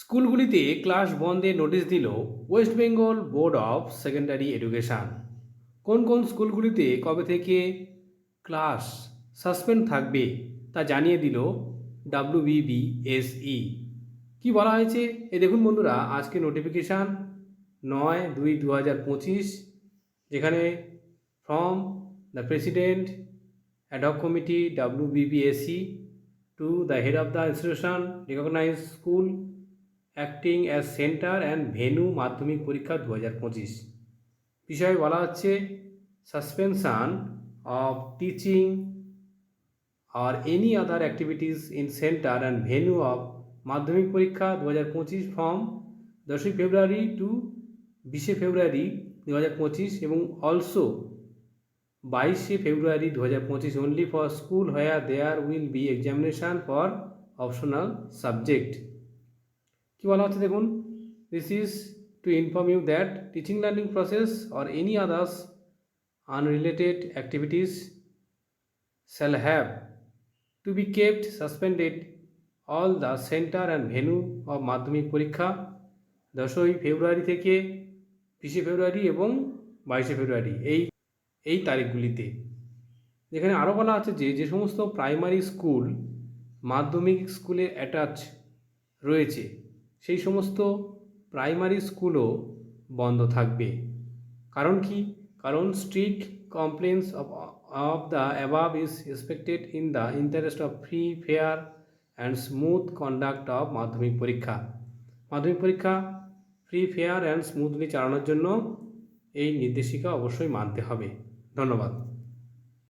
স্কুলগুলিতে ক্লাস বন্ধে নোটিশ দিল West Bengal Board of Secondary Education. কোন কোন স্কুলগুলিতে কবে থেকে ক্লাস সাসপেন্ড থাকবে তা জানিয়ে দিল ডাব্লিউবিবিএসই কি বলা হয়েছে? এ দেখুন বন্ধুরা, আজকে নোটিফিকেশান নয় দুই দু হাজার পঁচিশ, যেখানে from the president ad hoc committee W WBBSE to the head of the institution recognise school acting as centre and venue Madhyamik পরীক্ষা দু হাজার পঁচিশ। বিষয়ে বলা হচ্ছে suspension of teaching R any other activities in centre and venue of Madhyamik পরীক্ষা দু হাজার পঁচিশ ফর্ম দশই ফেব্রুয়ারি টু বিশে ফেব্রুয়ারি দু হাজার পঁচিশ এবং অলসো বাইশে ফেব্রুয়ারি দু হাজার পঁচিশ only for school where there will be examination for optional subject কি বলা হচ্ছে দেখুন? This is to inform you that teaching learning process or any others unrelated activities shall have to be kept suspended. All the center and venue of মাধ্যমিক পরীক্ষা দশই ফেব্রুয়ারি থেকে বিশে ফেব্রুয়ারি এবং বাইশে ফেব্রুয়ারি এই এই তারিখগুলিতে। যেখানে আরও বলা আছে যে যে সমস্ত প্রাইমারি স্কুল মাধ্যমিক স্কুলে অ্যাটাচ রয়েছে সেই সমস্ত প্রাইমারি স্কুলও বন্ধ থাকবে। কারণ কি? কারণ strict compliance of of the above is expected in the interest of free fair and smooth conduct of Madhyamik পরীক্ষা। মাধ্যমিক পরীক্ষা ফ্রি ফেয়ার অ্যান্ড স্মুথলি চালানোর জন্য এই নির্দেশিকা অবশ্যই মানতে হবে। ধন্যবাদ।